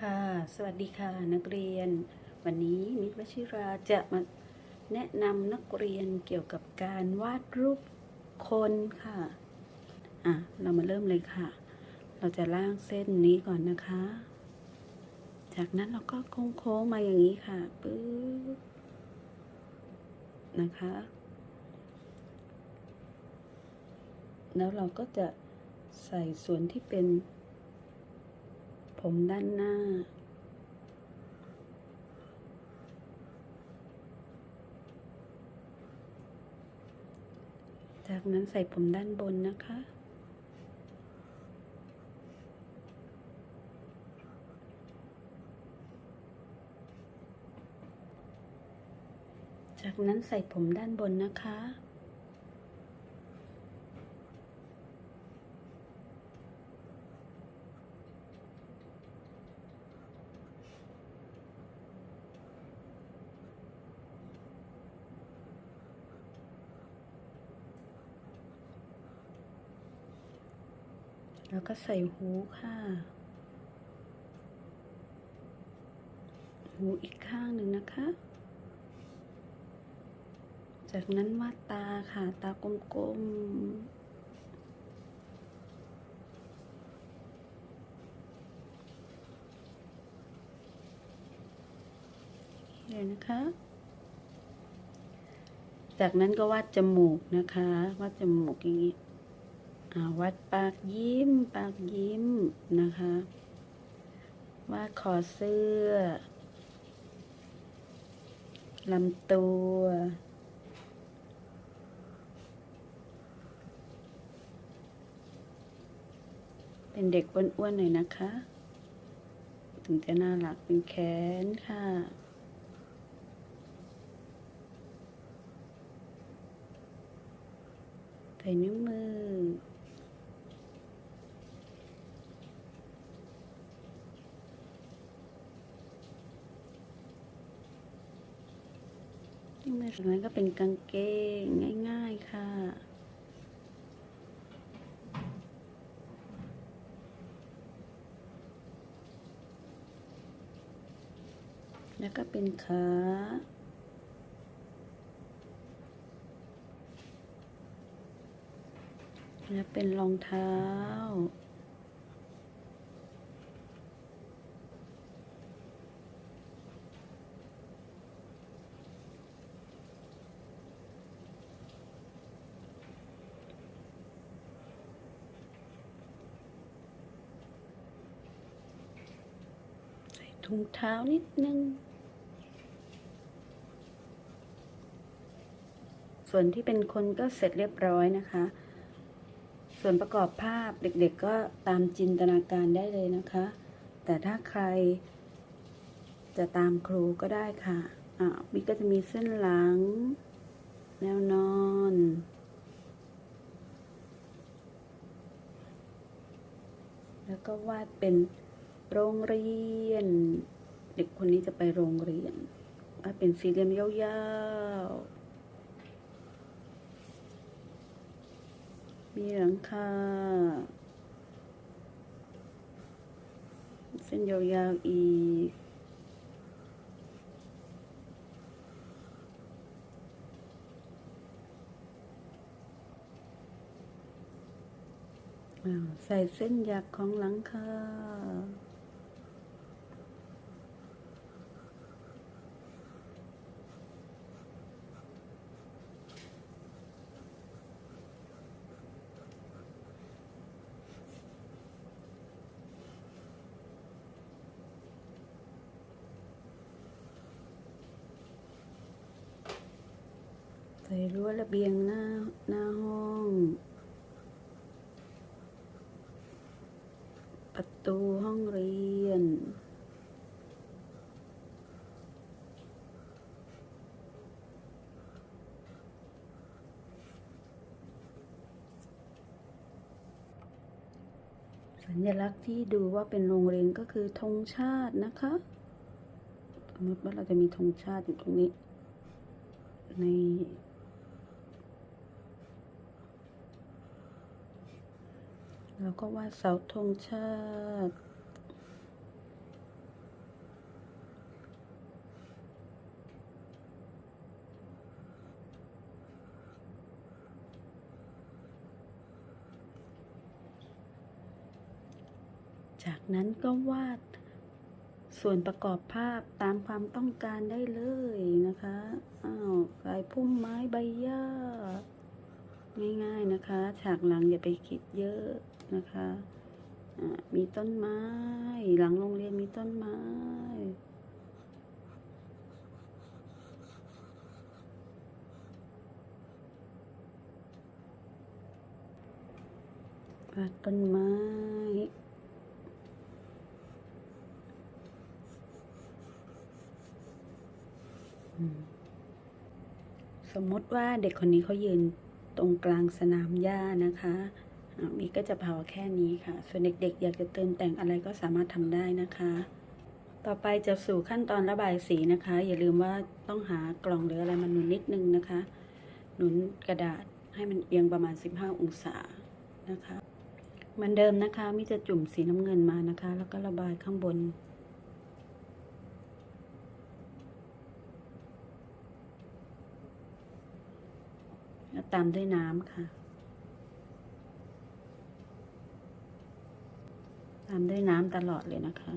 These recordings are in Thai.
ค่ะ สวัสดีค่ะนักเรียน วันนี้มิตรวชิราจะมาแนะนำนักเรียนเกี่ยวกับการวาดรูปคนค่ะ อะ เรามาเริ่มเลยค่ะ เราจะล่างเส้นนี้ก่อนนะคะ จากนั้นเราก็โค้งๆมาอย่างนี้ค่ะปึ๊บนะคะ แล้วเราก็จะใส่ส่วนที่เป็น ผมด้านหน้า จากนั้นใส่ผมด้านบนนะคะ จากนั้นใส่ผมด้านบนนะคะ ก็ใส่หูค่ะ หูอีกข้างหนึ่งนะคะ จากนั้นวาดตาค่ะ ตากลมๆเลยนะคะ จากนั้นก็วาดจมูกนะคะ วาดจมูกอย่างนี้ วัดปากยิ้ม ปากยิ้มนะคะวาดคอเสื้อลำตัว เป็นเด็กอ้วนๆหน่อยนะคะ ถึงจะน่ารักเป็นแขนค่ะ ใส่นิ้วมือ นิ้วมือสวนนั้นก็เป็นกางเกงง่าย ๆ ค่ะแล้วก็เป็นขา แล้วเป็นรองเท้า เท้านิดนึง ส่วนที่เป็นคนก็เสร็จเรียบร้อยนะคะ ส่วนประกอบภาพเด็กๆก็ตามจินตนาการได้เลยนะคะ แต่ถ้าใคร จะตามครูก็ได้ค่ะอ่ามีก็จะมีเส้นหลัง แนวนอนแล้วก็วาดเป็นโรงเรียน เด็กคนนี้จะไปโรงเรียนเป็นสี่เหลี่ยมยาวๆ มีหลังคา เส้นยาวๆ อีก ใส่เส้นหยักของหลังคา ใส่ ระเบียงหน้าหน้าห้อง ประตูห้องเรียน สัญลักษณ์ที่ดูว่าเป็นโรงเรียนก็คือธงชาตินะคะสมมติว่าเราจะมีธงชาติอยู่ตรงนี้ใน แล้วก็วาดเสาธงชาติ จากนั้นก็วาดส่วนประกอบภาพตามความต้องการได้เลยนะคะ อ้าวลายพุ่มไม้ใบหญ้า ง่ายๆนะคะ ฉากหลังอย่าไปคิดเยอะ นะคะมีต้นไม้ หลังโรงเรียนมีต้นไม้ ต้นไม้สมมติว่าเด็กคนนี้เขายืนตรงกลางสนามหญ้านะคะ อ่ามีก็จะเผาแค่นี้ค่ะ ส่วนเด็กๆ อยากจะเติมแต่งอะไรก็สามารถทำได้นะคะ ต่อไปจะสู่ขั้นตอนระบายสีนะคะ อย่าลืมว่าต้องหากล่องหรืออะไรมาหนุนนิดนึงนะคะ หนุนกระดาษให้มันเอียงประมาณ 15 องศานะคะเหมือนเดิมนะคะมิจะจุ่มสีน้ำเงินมานะคะ แล้วก็ระบายข้างบนแล้วตามด้วยน้ำค่ะ ตามด้วยน้ำตลอดเลยนะคะ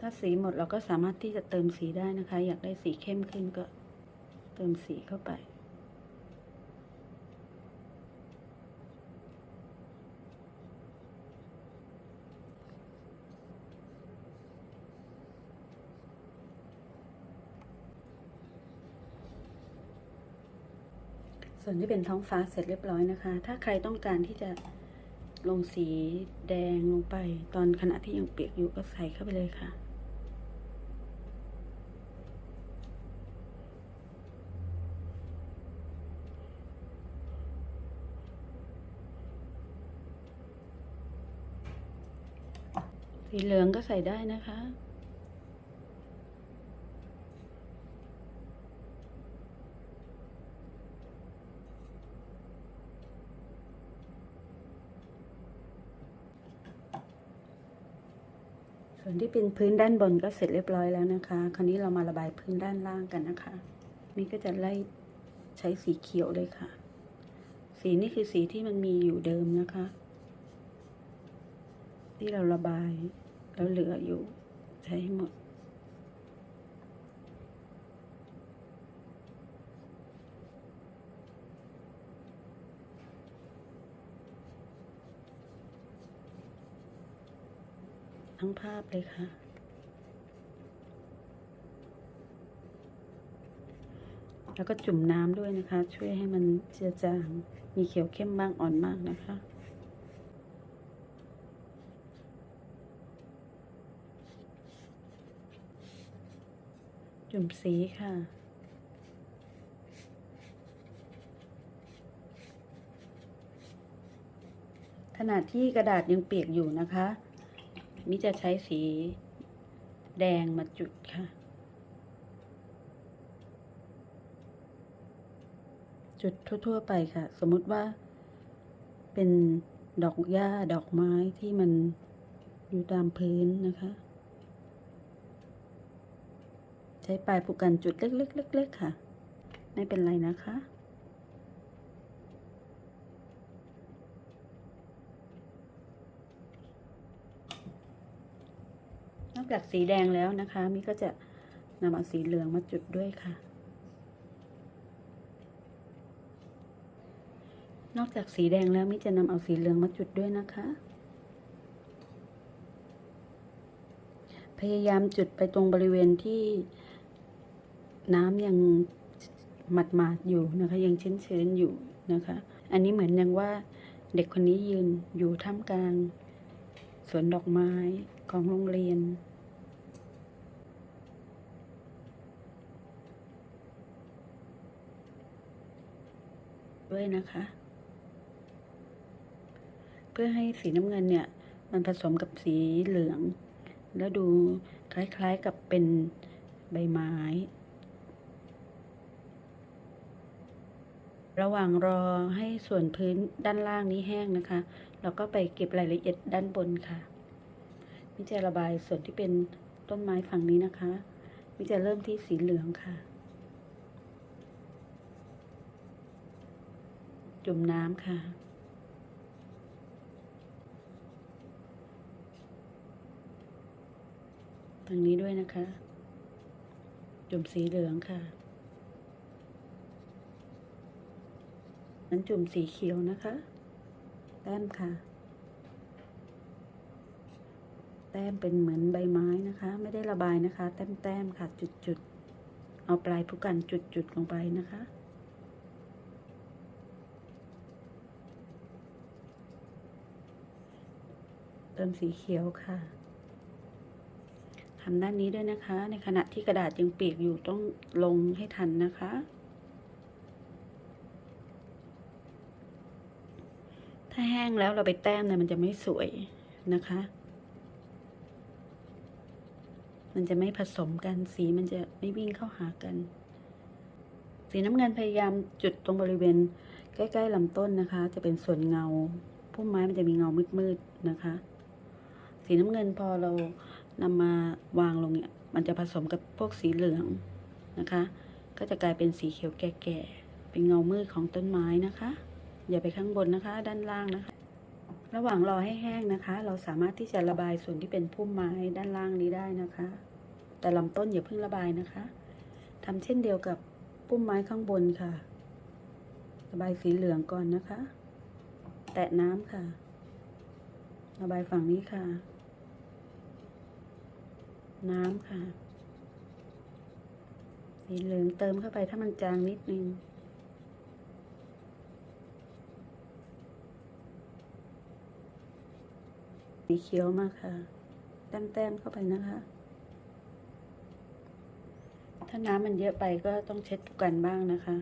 ถ้าสีหมดเราก็สามารถที่จะเติมสีได้นะคะ อยากได้สีเข้มขึ้นก็เติมสีเข้าไป ส่วนที่เป็นท้องฟ้าเสร็จเรียบร้อยนะคะ ถ้าใครต้องการที่จะลงสีแดงลงไปตอนขณะที่ยังเปียกอยู่ก็ใส่เข้าไปเลยค่ะ สีเหลืองก็ใส่ได้นะคะ ส่วนที่เป็นพื้นด้านบนก็เสร็จเรียบร้อยแล้วนะคะ คราวนี้เรามาระบายพื้นด้านล่างกันนะคะ นี่ก็จะไล่ใช้สีเขียวเลยค่ะ สีนี่คือสีที่มันมีอยู่เดิมนะคะ ที่เราระบายแล้วเหลืออยู่ใช้ให้หมด ทั้งภาพเลยค่ะ แล้วก็จุ่มน้ำด้วยนะคะ ช่วยให้มันเจือจาง มีเขียวเข้มบ้างอ่อนมากนะคะจุ่มสีค่ะ ขณะที่กระดาษยังเปียกอยู่นะคะ มิจะใช้สีแดงมาจุดค่ะ จุดทั่ว ๆ ไปค่ะ สมมุติว่าเป็นดอกหญ้าดอกไม้ที่มันอยู่ตามพื้นนะคะ ใช้ปลายผูกกันจุดเล็กๆๆๆค่ะ ไม่เป็นไรนะคะ นอก จากสีแดงแล้วนะคะมิก็จะนำเอาสีเหลืองมาจุดด้วยค่ะ นอกจากสีแดงแล้วมิจะนำเอาสีเหลืองมาจุดด้วยนะคะ พยายามจุดไปตรงบริเวณที่น้ำยังหมาดๆอยู่นะคะ ยังเชื้นๆอยู่นะคะ อันนี้เหมือนยังว่าเด็กคนนี้ยืนอยู่ท่ามกลางสวนดอกไม้ของโรงเรียน ด้วยนะคะ เพื่อให้สีน้ำเงินเนี่ย มันผสมกับสีเหลือง แล้วดูคล้ายๆกับเป็นใบไม้ ระหว่างรอให้ส่วนพื้นด้านล่างนี้แห้งนะคะ เราก็ไปเก็บรายละเอียดด้านบนค่ะมิจะระบายส่วนที่เป็นต้นไม้ฝั่งนี้นะคะมิจะเริ่มที่สีเหลืองค่ะ จุ่มน้ำค่ะทางนี้ด้วยนะคะ จุ่มสีเหลืองค่ะ นั้นจุ่มสีเขียวนะคะ แต้มค่ะ แต้มเป็นเหมือนใบไม้นะคะ ไม่ได้ระบายนะคะ แต้มแต้มค่ะ จุดจุดเอาปลายผู้กันจุดจุดลงไปนะคะ เติมสีเขียวค่ะทำด้านนี้ด้วยนะคะ ในขณะที่กระดาษยังเปียกอยู่ต้องลงให้ทันนะคะ ถ้าแห้งแล้วเราไปแต้มเนี่ยมันจะไม่สวยนะคะ มันจะไม่ผสมกันสีมันจะไม่วิ่งเข้าหากัน สีน้ำเงินพยายามจุดตรงบริเวณใกล้ ๆลำต้นนะคะ จะเป็นส่วนเงาพุ่มไม้มันจะมีเงามืดๆนะคะ สีน้ำเงินพอเรานำมาวางลงเนี่ย มันจะผสมกับพวกสีเหลืองนะคะ ก็จะกลายเป็นสีเขียวแก่ๆ เป็นเงามืดของต้นไม้นะคะ อย่าไปข้างบนนะคะ ด้านล่างนะคะ ระหว่างรอให้แห้งนะคะ เราสามารถที่จะระบายส่วนที่เป็นพุ่มไม้ด้านล่างนี้ได้นะคะ แต่ลำต้นอย่าเพิ่งระบายนะคะทำเช่นเดียวกับพุ่มไม้ข้างบนค่ะ ระบายสีเหลืองก่อนนะคะ แตะน้ำค่ะ ระบายฝั่งนี้ค่ะ น้ำค่ะ สีเหลืองเติมเข้าไปถ้ามันจางนิดนึง สีเขียวมาค่ะ แต้มๆเข้าไปนะคะ ถ้าน้ำมันเยอะไปก็ต้องเช็ดกันบ้างนะคะ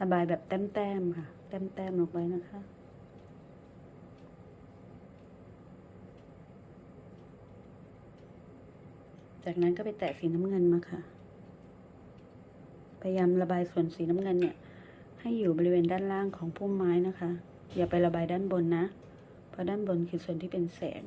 ระบายแบบแต้มๆค่ะ แต้มๆลงไปนะคะ จากนั้นก็ไปแตะสีน้ำเงินมาค่ะ พยายามระบายส่วนสีน้ำเงินเนี่ย ให้อยู่บริเวณด้านล่างของพุ่มไม้นะคะ อย่าไประบายด้านบนนะ เพราะด้านบนคือส่วนที่เป็นแสง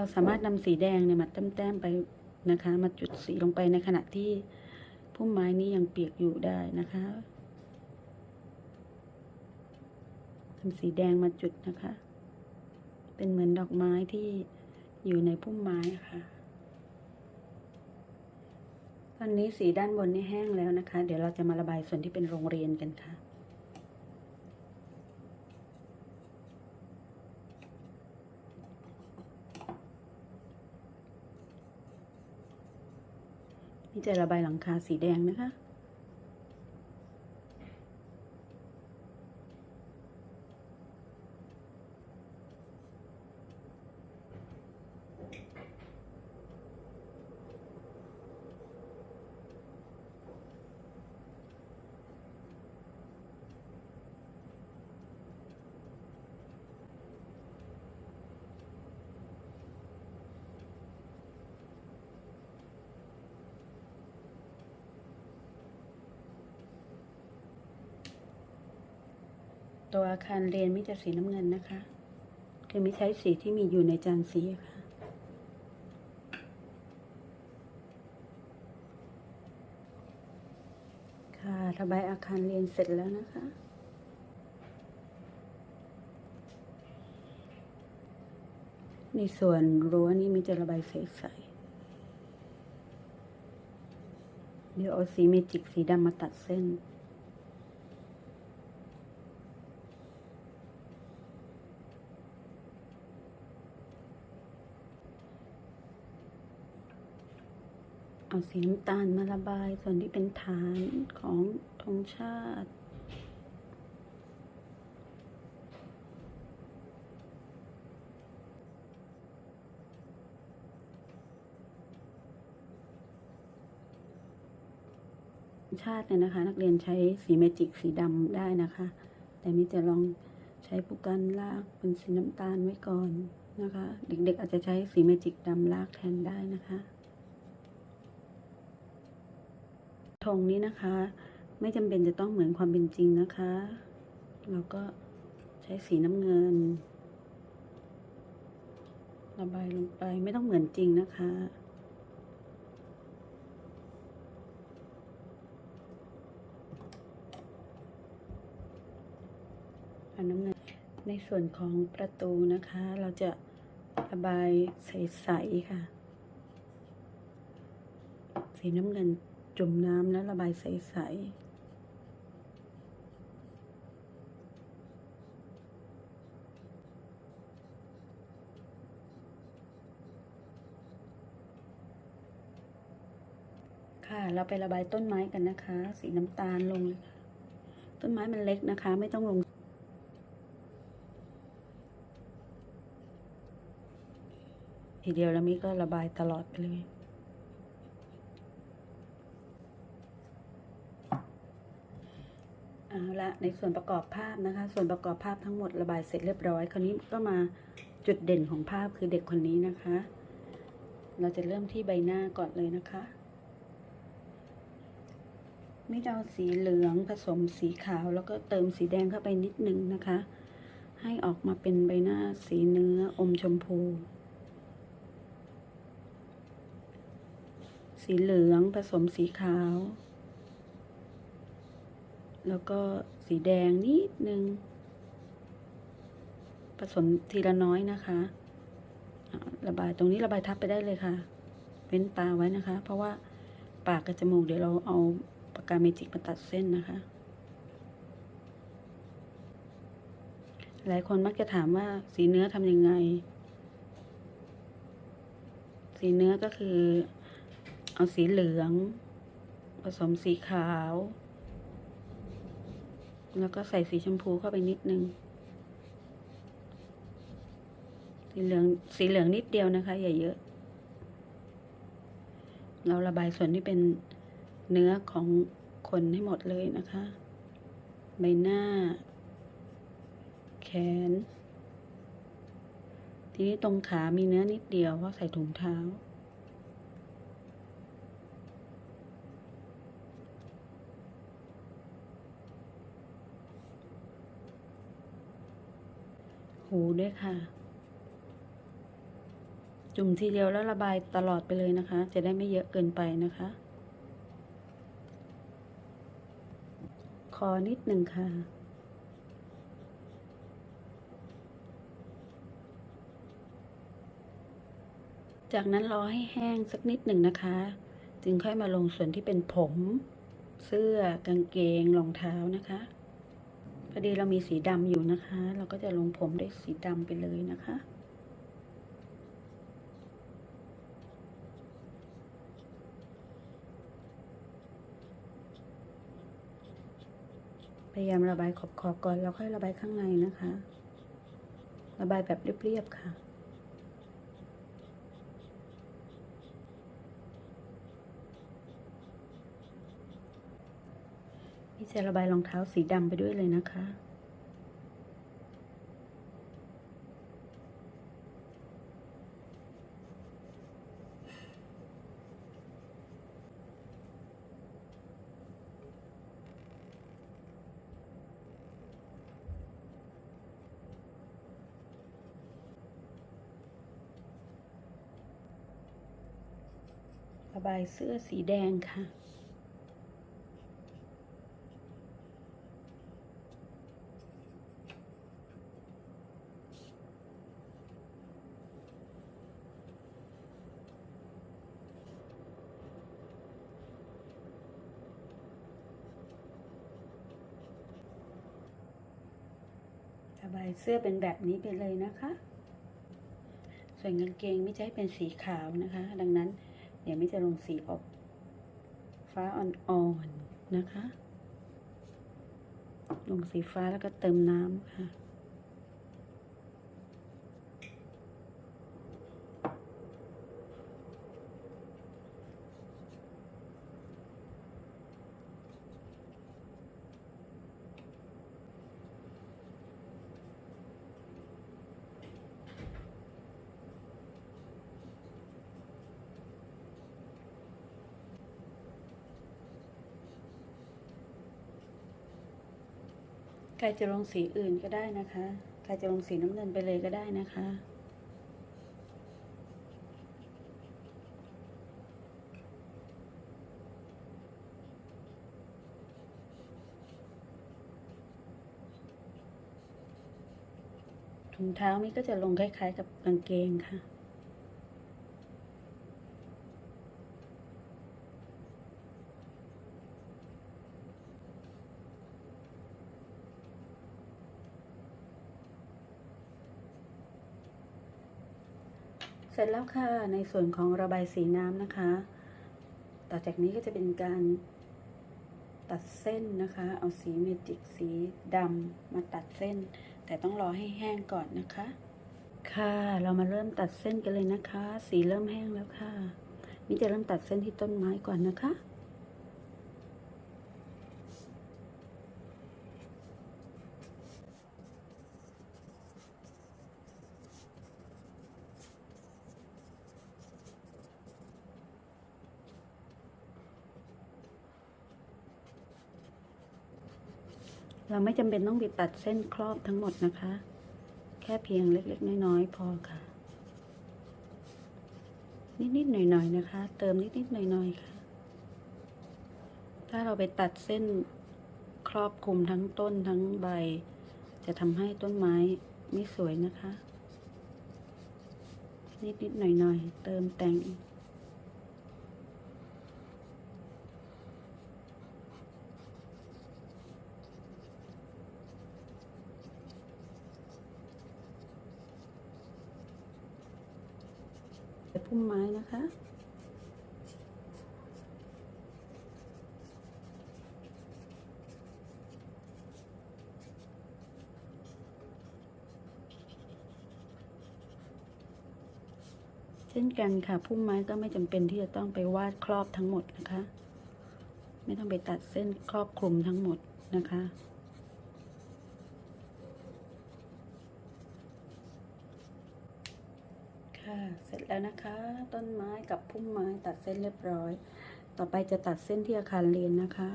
เราสามารถนำสีแดงเนี่ยมาแต้มๆไปนะคะ มาจุดสีลงไปในขณะที่พุ่มไม้นี้ยังเปียกอยู่ได้นะคะทำสีแดงมาจุดนะคะ เป็นเหมือนดอกไม้ที่อยู่ในพุ่มไม้ค่ะ ตอนนี้สีด้านบนนี่แห้งแล้วนะคะ เดี๋ยวเราจะมาระบายส่วนที่เป็นโรงเรียนกันค่ะ นี่จะระบายหลังคาสีแดงนะคะ ตัวอาคารเรียนมิจะสีน้ำเงินนะคะ คือไม่ใช้สีที่มีอยู่ในจานสีค่ะ ค่ะระบายอาคารเรียนเสร็จแล้วนะคะในส่วนรั้วนี้มิจะระบายใสๆเดี๋ยวเอาสีเมจิกสีดำมาตัดเส้น เอาสีน้ำตาลมาระบายส่วนที่เป็นฐานของธงชาติ ชาติเนี่ยนะคะ นักเรียนใช้สีเมจิกสีดำได้นะคะ แต่มิจะลองใช้ผู้กันลากเป็นสีน้ำตาลไว้ก่อนนะคะ เด็กๆอาจจะใช้สีเมจิกดำลากแทนได้นะคะ ธงนี้นะคะ ไม่จำเป็นจะต้องเหมือนความเป็นจริงนะคะ เราก็ใช้สีน้ำเงิน ระบายลงไปไม่ต้องเหมือนจริงนะคะอันน้ำเงินในส่วนของประตูนะคะ เราจะระบายใส ๆ ค่ะ สีน้ำเงิน จุ่มน้ำแล้วระบายใสๆค่ะเราไประบายต้นไม้กันนะคะ สีน้ำตาลลงเลยค่ะต้นไม้มันเล็กนะคะ ไม่ต้องลง ทีเดียวแล้วมิก็ระบายตลอดไปเลย เอาละในส่วนประกอบภาพนะคะ ส่วนประกอบภาพทั้งหมดระบายเสร็จเรียบร้อย คราวนี้ก็มาจุดเด่นของภาพคือเด็กคนนี้นะคะ เราจะเริ่มที่ใบหน้าก่อนเลยนะคะมิดเอาสีเหลืองผสมสีขาว แล้วก็เติมสีแดงเข้าไปนิดนึงนะคะ ให้ออกมาเป็นใบหน้าสีเนื้ออมชมพู สีเหลืองผสมสีขาว แล้วก็สีแดงนิดนึง ผสมทีละน้อยนะคะ ระบายตรงนี้ระบายทับไปได้เลยค่ะ เว้นตาไว้นะคะ เพราะว่าปากกับจมูกเดี๋ยวเราเอาปากกาเมจิกมาตัดเส้นนะคะ หลายคนมักจะถามว่าสีเนื้อทำยังไง สีเนื้อก็คือ เอาสีเหลือง ผสมสีขาว แล้วก็ใส่สีชมพูเข้าไปนิดนึง สีเหลือง สีเหลืองนิดเดียวนะคะ อย่าเยอะ เราระบายส่วนที่เป็นเนื้อของคนให้หมดเลยนะคะ ใบหน้า แขน ทีนี้ตรงขามีเนื้อนิดเดียวเพราะใส่ถุงเท้า หูด้วยค่ะ จุ่มทีเดียวแล้วระบายตลอดไปเลยนะคะ จะได้ไม่เยอะเกินไปนะคะ คอนิดหนึ่งค่ะจากนั้นรอให้แห้งสักนิดหนึ่งนะคะ จึงค่อยมาลงส่วนที่เป็นผม เสื้อกางเกงรองเท้านะคะ พอดีเรามีสีดำอยู่นะคะ เราก็จะลงผมด้วยสีดำไปเลยนะคะพยายามระบายขอบๆก่อนแล้วค่อยระบายข้างในนะคะ ระบายแบบเรียบๆค่ะ นี่ จะระบายรองเท้าสีดำไปด้วยเลยนะคะ ระบายเสื้อสีแดงค่ะ บายเสื้อเป็นแบบนี้ไปเลยนะคะ ส่วนกางเกงไม่ใช่เป็นสีขาวนะคะ ดังนั้น เดี๋ยวไม่จะลงสีออกฟ้าอ่อนๆนะคะ ลงสีฟ้าแล้วก็เติมน้ำค่ะ ใครจะลงสีอื่นก็ได้นะคะ ใครจะลงสีน้ำเงินไปเลยก็ได้นะคะ ถุงเท้านี่ก็จะลงคล้ายๆกับกางเกงค่ะ ร็จแล้วค่ะในส่วนของระบายสีน้ำนะคะ ต่อจากนี้ก็จะเป็นการตัดเส้นนะคะ เอาสีเมจิกสีดำมาตัดเส้น แต่ต้องรอให้แห้งก่อนนะคะ ค่ะเรามาเริ่มตัดเส้นกันเลยนะคะ สีเริ่มแห้งแล้วค่ะมิจะเริ่มตัดเส้นที่ต้นไม้ก่อนนะคะ เราไม่จำเป็นต้องไปตัดเส้นครอบทั้งหมดนะคะ แค่เพียงเล็กๆ น้อยๆ พอค่ะ นิดๆหน่อยๆนะคะ เติมนิดๆหน่อยๆค่ะ ถ้าเราไปตัดเส้นครอบคลุมทั้งต้นทั้งใบ จะทำให้ต้นไม้ไม่สวยนะคะ นิดๆหน่อยๆ เติมแต่ง พุ่มไม้นะคะ เช่นกันค่ะพุ่มไม้ก็ไม่จำเป็นที่จะต้องไปวาดครอบทั้งหมดนะคะ ไม่ต้องไปตัดเส้นครอบคลุมทั้งหมดนะคะ ค่ะ เสร็จแล้วนะคะ ต้นไม้กับพุ่มไม้ตัดเส้นเรียบร้อย ต่อไปจะตัดเส้นที่อาคารเรียนนะคะ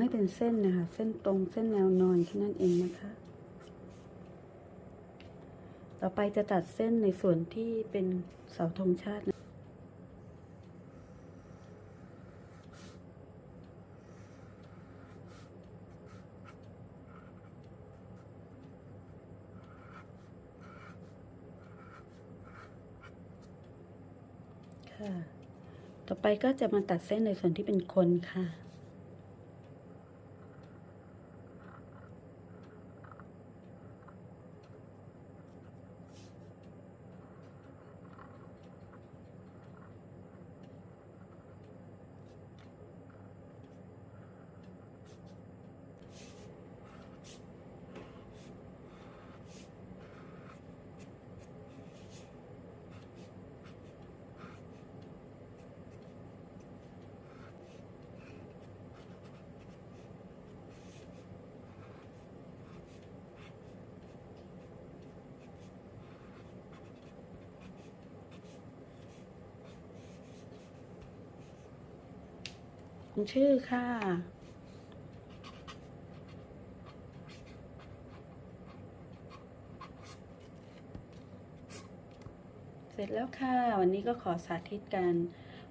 ให้เป็นเส้นนะคะ เส้นตรงเส้นแนวนอนแค่นั้นเองนะคะ ต่อไปจะตัดเส้นในส่วนที่เป็นเสาธงชาตินะค่ะต่อไปก็จะมาตัดเส้นในส่วนที่เป็นคนค่ะ ชื่อค่ะ เสร็จแล้วค่ะ วันนี้ก็ขอสาธิตการ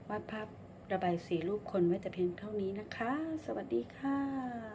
วาดภาพระบายสีรูปคนไว้แต่เพียงเท่านี้นะคะ สวัสดีค่ะ